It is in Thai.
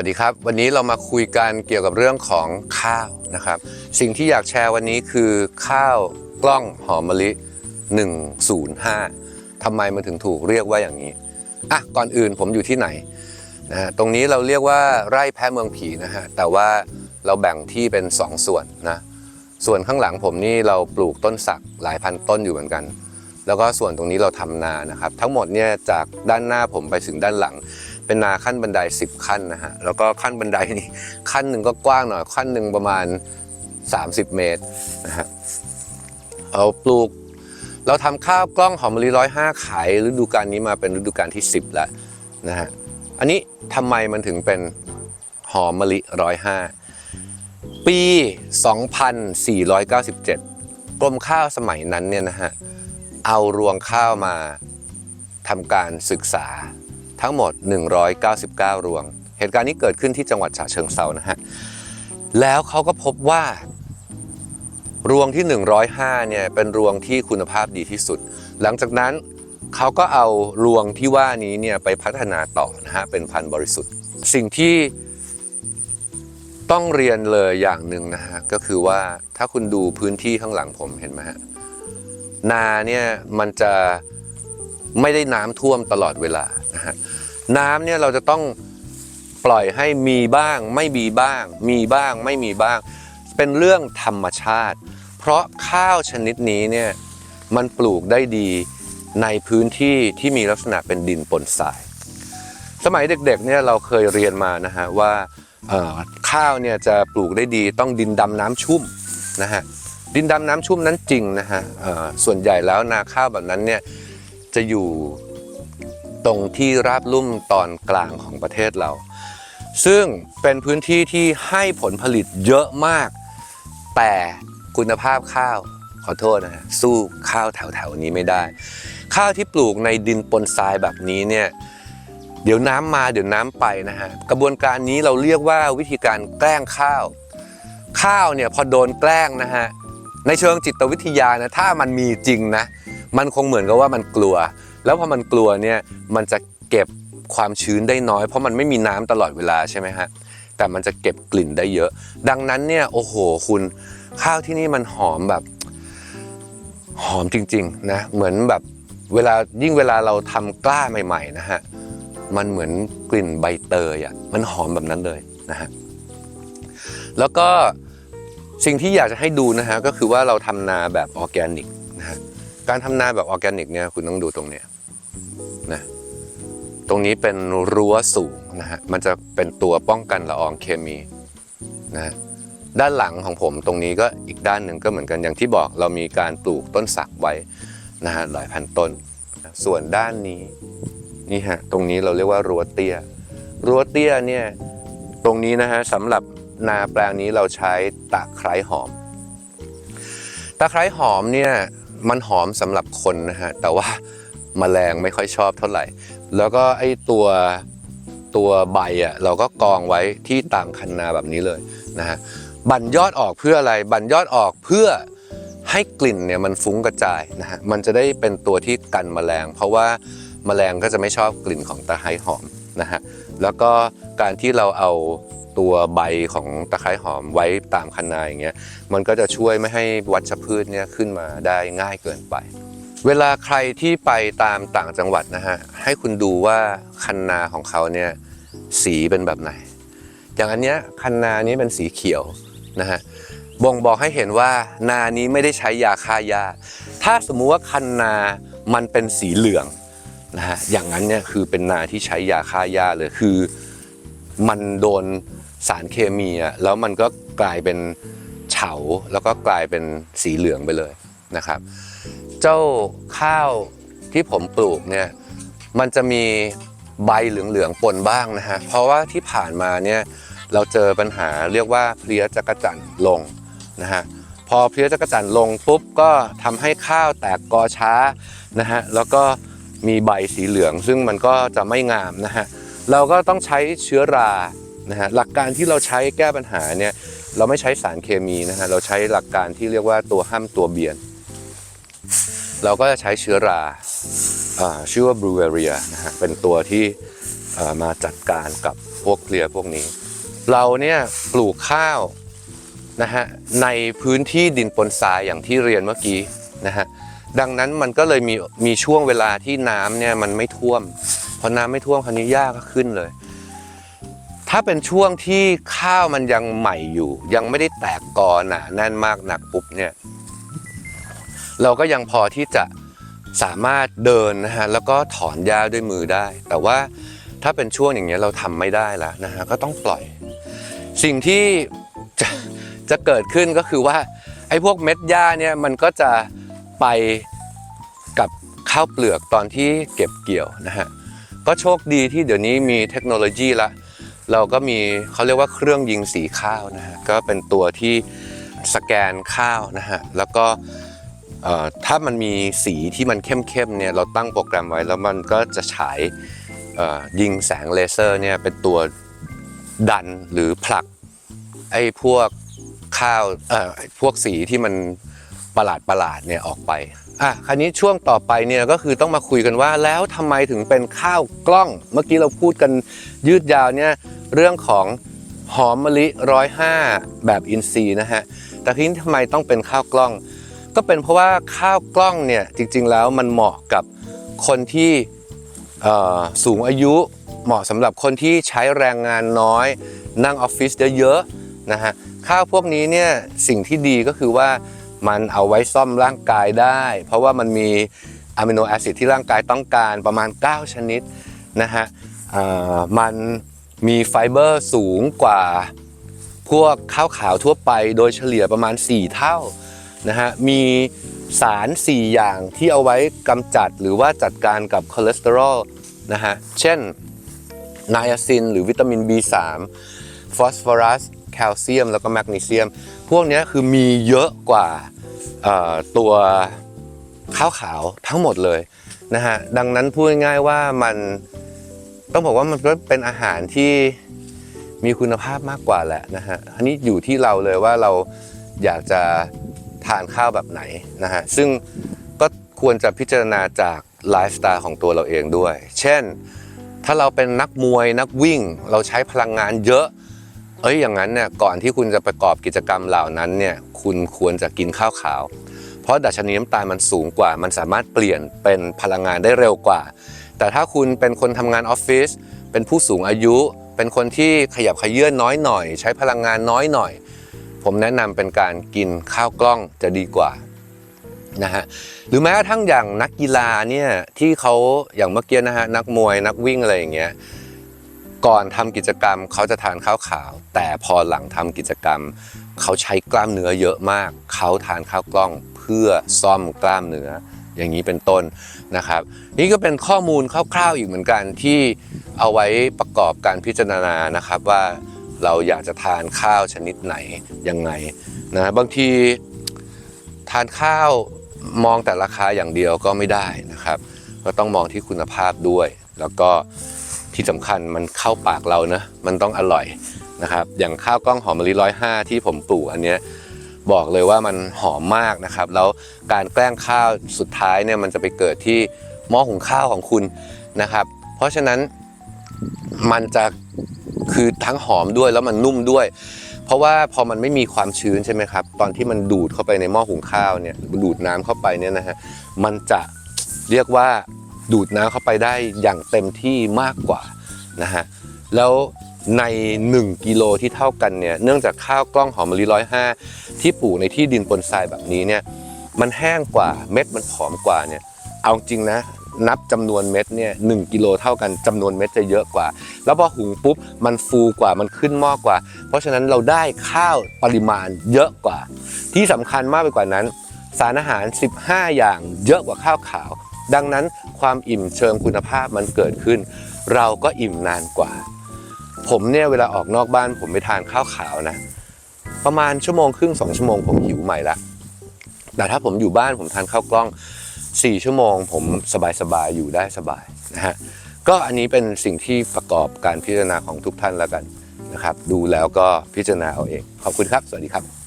วัสดีครับ วันนี้เรามาคุยกันเกี่ยวกับเรื่องของข้าวนะครับ สิ่งที่อยากแชร์วันนี้คือข้าวกล้องหอมมะลิ 105ทำไมมันถึงถูกเรียกว่าอย่างนี้อะก่อนอื่นผมอยู่ที่ไหนนะฮะตรงนี้เราเรียกว่าไร่แพะเมืองผีนะฮะแต่ว่าเราแบ่งที่เป็น 2 ส่วนนะส่วนข้างหลังผมนี่เราปลูกต้นสักหลายพันต้นอยู่เหมือนกัน แล้วก็ส่วนตรงนี้เราทำนานะครับ ทั้งหมดเนี่ยจากด้านหน้าผมไปถึงด้านหลัง เป็นนาขั้นบันได 10 ขั้นนะฮะ แล้วก็ขั้นบันไดนี่ขั้นหนึ่งก็กว้างหน่อย ขั้นหนึ่งประมาณ 30 เมตรนะฮะ เอาปลูก เราทำข้าวกล้องหอมมะลิร้อยห้าขายฤดูกาลนี้มาเป็นฤดูกาลที่ 10 แล้วนะฮะ อันนี้ทำไมมันถึงเป็นหอมมะลิร้อยห้าปี 2497 กรมข้าวสมัยนั้นเนี่ยนะฮะ เอารวงข้าวมาทำการศึกษา ทั้งหมด 199 รวง เหตุการณ์นี้เกิดขึ้นที่จังหวัดฉะเชิงเซานะฮะ แล้วเขาก็พบว่า รวงที่ 105 เนี่ยเป็นรวงที่คุณภาพดีที่สุด หลังจากนั้นเขาก็เอารวงที่ว่านี้เนี่ยไปพัฒนาต่อนะฮะเป็นพันธุ์บริสุทธิ์ สิ่งที่ต้องเรียนเลยอย่างหนึ่งนะฮะก็คือว่าถ้าคุณดูพื้นที่ข้างหลังผมเห็นไหมฮะนาเนี่ยมันจะไม่ได้น้ำท่วมตลอดเวลา นะฮะน้ำเนี่ยเราจะต้องปล่อยให้มีบ้าง ไม่มีบ้าง มีบ้างไม่มีบ้าง เป็นเรื่องธรรมชาติ เพราะข้าวชนิดนี้เนี่ยมันปลูกได้ดีในพื้นที่ที่มีลักษณะเป็นดินปนทราย สมัยเด็กๆเนี่ยเราเคยเรียนมานะฮะว่าข้าวเนี่ยจะปลูกได้ดีต้องดินดำน้ำชุ่มนะฮะดินดำน้ำชุ่มนั้นจริงนะฮะส่วนใหญ่แล้วนาข้าวแบบนั้นเนี่ยจะอยู่ ตรงที่ราบลุ่มตอนกลางของประเทศเรา ซึ่งเป็นพื้นที่ที่ให้ผลผลิตเยอะมาก แต่คุณภาพข้าวขอโทษนะฮะสู้ข้าวแถวๆนี้ไม่ได้ ข้าวที่ปลูกในดินปนทรายแบบนี้เนี่ยเดี๋ยวน้ำมาเดี๋ยวน้ำไปนะฮะกระบวนการนี้เราเรียกว่าวิธีการแกล้งข้าว ข้าวเนี่ยพอโดนแกล้งนะฮะในเชิงจิตวิทยานะถ้ามันมีจริงนะ มันคงเหมือนกับว่ามันกลัว แล้วพอมันกลัวเนี่ยมันจะเก็บความชื้นได้น้อย เพราะมันไม่มีน้ำตลอดเวลาใช่ไหมฮะแต่มันจะเก็บกลิ่นได้เยอะ ดังนั้นเนี่ยโอ้โหคุณข้าวที่นี่มันหอมแบบหอมจริงๆนะเหมือนแบบเวลายิ่งเวลาเราทำกล้าใหม่ๆนะฮะมันเหมือนกลิ่นใบเตยอะมันหอมแบบนั้นเลยนะฮะแล้วก็สิ่งที่อยากจะให้ดูนะฮะก็คือว่าเราทำนาแบบออร์แกนิกนะฮะ การทำนาแบบออร์แกนิกเนี่ยคุณต้องดูตรงเนี้ยนะตรงนี้เป็นรั้วสูงนะฮะมันจะเป็นตัวป้องกันละอองเคมีนะด้านหลังของผมตรงนี้ก็อีกด้านหนึ่งก็เหมือนกันอย่างที่บอกเรามีการปลูกต้นสักไว้นะฮะหลายพันต้น ส่วนด้านนี้นี่ฮะตรงนี้เราเรียกว่ารั้วเตี้ยรั้วเตี้ยเนี่ยตรงนี้นะฮะสำหรับนาแปลงนี้เราใช้ตะไคร้หอม ตะไคร้หอมเนี่ย มันหอมสำหรับคนนะฮะ แต่ว่าแมลงไม่ค่อยชอบเท่าไหร่ แล้วก็ไอ้ตัวตัวใบอะเราก็กองไว้ที่ตามคันนาแบบนี้เลยนะฮะบั่นยอดออกเพื่ออะไร บั่นยอดออกเพื่อให้กลิ่นเนี่ยมันฟุ้งกระจายนะฮะมันจะได้เป็นตัวที่กันแมลง เพราะว่าแมลงก็จะไม่ชอบกลิ่นของตะไคร้หอมนะฮะแล้วก็การที่เราเอาตัวใบของตะไคร้หอมไว้ตามคันนาอย่างเงี้ยมันก็จะช่วยไม่ให้วัชพืชเนี่ยขึ้นมาได้ง่ายเกินไป เวลาใครที่ไปตามต่างจังหวัดนะฮะให้คุณดูว่าคันนาของเขาเนี่ยสีเป็นแบบไหน อย่างอันเนี้ยคันนานี้เป็นสีเขียวนะฮะบ่งบอกให้เห็นว่านานี้ไม่ได้ใช้ยาฆ่าหญ้าถ้าสมมุติว่าคันนามันเป็นสีเหลืองนะฮะอย่างนั้นเนี่ยคือเป็นนาที่ใช้ยาฆ่าหญ้าเลยคือ มันโดน สารเคมีอะแล้วมันก็กลายเป็นเฉาแล้วก็กลายเป็นสีเหลืองไปเลยนะครับ เจ้าข้าวที่ผมปลูกเนี่ยมันจะมีใบเหลืองๆปนบ้างนะฮะเพราะว่าที่ผ่านมาเนี่ยเราเจอปัญหาเรียกว่าเพลี้ยจักจั่นลงนะฮะพอเพลี้ยจักจั่นลงปุ๊บก็ทำให้ข้าวแตกกอช้านะฮะแล้วก็มีใบสีเหลืองซึ่งมันก็จะไม่งามนะฮะเราก็ต้องใช้เชื้อรา นะฮะหลักการที่เราใช้แก้ปัญหาเนี่ยเราไม่ใช้สารเคมีนะฮะเราใช้หลักการที่เรียกว่าตัวห้ามตัวเบียน เราก็จะใช้เชื้อราอ่าชื่อว่าบรูเวเรียนะฮะเป็นตัวที่มาจัดการกับพวกเพลียพวกนี้ เราเนี่ยปลูกข้าวนะฮะในพื้นที่ดินปนทรายอย่างที่เรียนเมื่อกี้นะฮะดังนั้นมันก็เลยมีมีช่วงเวลาที่น้ำเนี่ยมันไม่ท่วมพอน้ำไม่ท่วมคราวนี้หญ้าก็ขึ้นเลย ถ้าเป็นช่วงที่ข้าวมันยังใหม่อยู่ ยังไม่ได้แตกกอหนาแน่นมากหนักปุ๊บเนี่ยเราก็ยังพอที่จะสามารถเดินนะฮะแล้วก็ถอนหญ้าด้วยมือได้ แต่ว่าถ้าเป็นช่วงอย่างเงี้ยเราทำไม่ได้แล้วนะฮะก็ต้องปล่อย สิ่งที่จะจะเกิดขึ้นก็คือว่าไอ้พวกเม็ดหญ้าเนี่ยมันก็จะไปกับข้าวเปลือกตอนที่เก็บเกี่ยวนะฮะก็โชคดีที่เดี๋ยวนี้มีเทคโนโลยีละ เราก็มีเขาเรียกว่าเครื่องยิงสีข้าวนะฮะก็เป็นตัวที่สแกนข้าวนะฮะแล้วก็ถ้ามันมีสีที่มันเข้มๆเนี่ยเราตั้งโปรแกรมไว้แล้วมันก็จะฉายยิงแสงเลเซอร์เนี่ยเป็นตัวดันหรือผลักไอ้พวกข้าวเอ่อไอ้พวกสีที่มันประหลาดประหลาดเนี่ยออกไปอะคราวนี้ช่วงต่อไปเนี่ยก็คือต้องมาคุยกันว่าแล้วทำไมถึงเป็นข้าวกล้อง เมื่อกี้เราพูดกันยืดยาวเนี่ย เรื่องของหอมมะลิร้อยห้าแบบอินทรีย์นะฮะ แต่ทีนี้ทำไมต้องเป็นข้าวกล้อง ก็เป็นเพราะว่าข้าวกล้องเนี่ยจริงๆแล้วมันเหมาะกับคนที่สูงอายุเหมาะสำหรับคนที่ใช้แรงงานน้อย นั่งออฟฟิศเยอะๆนะฮะข้าวพวกนี้เนี่ยสิ่งที่ดีก็คือว่ามันเอาไว้ซ่อมร่างกายได้ เพราะว่ามันมีอะมิโนแอซิดที่ร่างกายต้องการประมาณ 9 ชนิดนะฮะมัน มีไฟเบอร์สูงกว่าพวกข้าวขาวทั่วไปโดยเฉลี่ยประมาณ 4 เท่านะฮะมีสาร 4 อย่างที่เอาไว้กำจัดหรือว่าจัดการกับคอเลสเตอรอลนะฮะเช่นไนอาซินหรือวิตามิน B3 ฟอสฟอรัสแคลเซียม แล้วก็แมกนีเซียม พวกนี้คือมีเยอะกว่าตัวข้าวขาวทั้งหมดเลยนะฮะดังนั้นพูดง่ายๆว่ามัน ต้องบอกว่ามันก็เป็นอาหารที่มีคุณภาพมากกว่าแหละนะฮะอันนี้อยู่ที่เราเลยว่าเราอยากจะทานข้าวแบบไหนนะฮะซึ่งก็ควรจะพิจารณาจากไลฟ์สไตล์ของตัวเราเองด้วย เช่น ถ้าเราเป็นนักมวยนักวิ่ง เราใช้พลังงานเยอะ เอ้ยอย่างนั้นเนี่ยก่อนที่คุณจะประกอบกิจกรรมเหล่านั้นเนี่ยคุณควรจะกินข้าวขาว เพราะดัชนีน้ำตาลมันสูงกว่า มันสามารถเปลี่ยนเป็นพลังงานได้เร็วกว่า แต่ถ้าคุณเป็นคนทำงานออฟฟิศเป็นผู้สูงอายุ เป็นคนที่ขยับขยื่นน้อยหน่อย ใช้พลังงานน้อยหน่อย ผมแนะนำเป็นการกินข้าวกล้องจะดีกว่านะฮะหรือแม้กระทั่งอย่างนักกีฬาเนี่ยที่เขาอย่างเมื่อกี้นะฮะนักมวยนักวิ่งอะไรอย่างเงี้ยก่อนทำกิจกรรมเขาจะทานข้าวขาว แต่พอหลังทำกิจกรรม เขาใช้กล้ามเนื้อเยอะมาก เขาทานข้าวกล้องเพื่อซ่อมกล้ามเนื้อ อย่างนี้เป็นต้นนะครับ นี่ก็เป็นข้อมูลคร่าวๆอีกเหมือนกันที่เอาไว้ประกอบการพิจารณานะครับว่าเราอยากจะทานข้าวชนิดไหนยังไงนะบางทีทานข้าวมองแต่ราคาอย่างเดียวก็ไม่ได้นะครับ ก็ต้องมองที่คุณภาพด้วย แล้วก็ที่สำคัญมันเข้าปากเรานะมันต้องอร่อยนะครับ อย่างข้าวกล้องหอมมะลิร้อยห้าที่ผมปลูกอันเนี้ย บอกเลยว่ามันหอมมากนะครับ แล้วการแกล้งข้าวสุดท้ายเนี่ยมันจะไปเกิดที่หม้อหุงข้าวของคุณนะครับ เพราะฉะนั้นมันจะคือทั้งหอมด้วยแล้วมันนุ่มด้วย เพราะว่าพอมันไม่มีความชื้นใช่ไหมครับ ตอนที่มันดูดเข้าไปในหม้อหุงข้าวเนี่ยดูดน้ำเข้าไปเนี่ยนะฮะมันจะเรียกว่าดูดน้ำเข้าไปได้อย่างเต็มที่มากกว่านะฮะแล้ว ใน 1 กิโลที่เท่ากันเนี่ยเนื่องจากข้าวกล้องหอมมะลิร้อยห้าที่ปลูกในที่ดินปนทรายแบบนี้เนี่ยมันแห้งกว่าเม็ดมันผอมกว่าเนี่ยเอาจริงนะนับจำนวนเม็ดเนี่ยหกิโลเท่ากันจำนวนเม็ดจะเยอะกว่า แล้วพอหุงปุ๊บมันฟูกว่ามันขึ้นหม้อกว่า เพราะฉะนั้นเราได้ข้าวปริมาณเยอะกว่า ที่สำคัญมากไปกว่านั้น สารอาหาร 15 อย่างเยอะกว่าข้าวขาว ดังนั้นความอิ่มเชิงคุณภาพมันเกิดขึ้น เราก็อิ่มนานกว่า ผมเนี่ยเวลาออกนอกบ้านผมไปทานข้าวขาวนะ ประมาณชั่วโมงครึ่งสองชั่วโมงผมหิวใหม่ละแต่ถ้าผมอยู่บ้านผมทานข้าวกล้องสี่ชั่วโมง ผมสบายๆอยู่ได้สบายนะฮะก็อันนี้เป็นสิ่งที่ประกอบการพิจารณาของทุกท่านแล้วกันนะครับ ดูแล้วก็พิจารณาเอาเอง ขอบคุณครับ สวัสดีครับ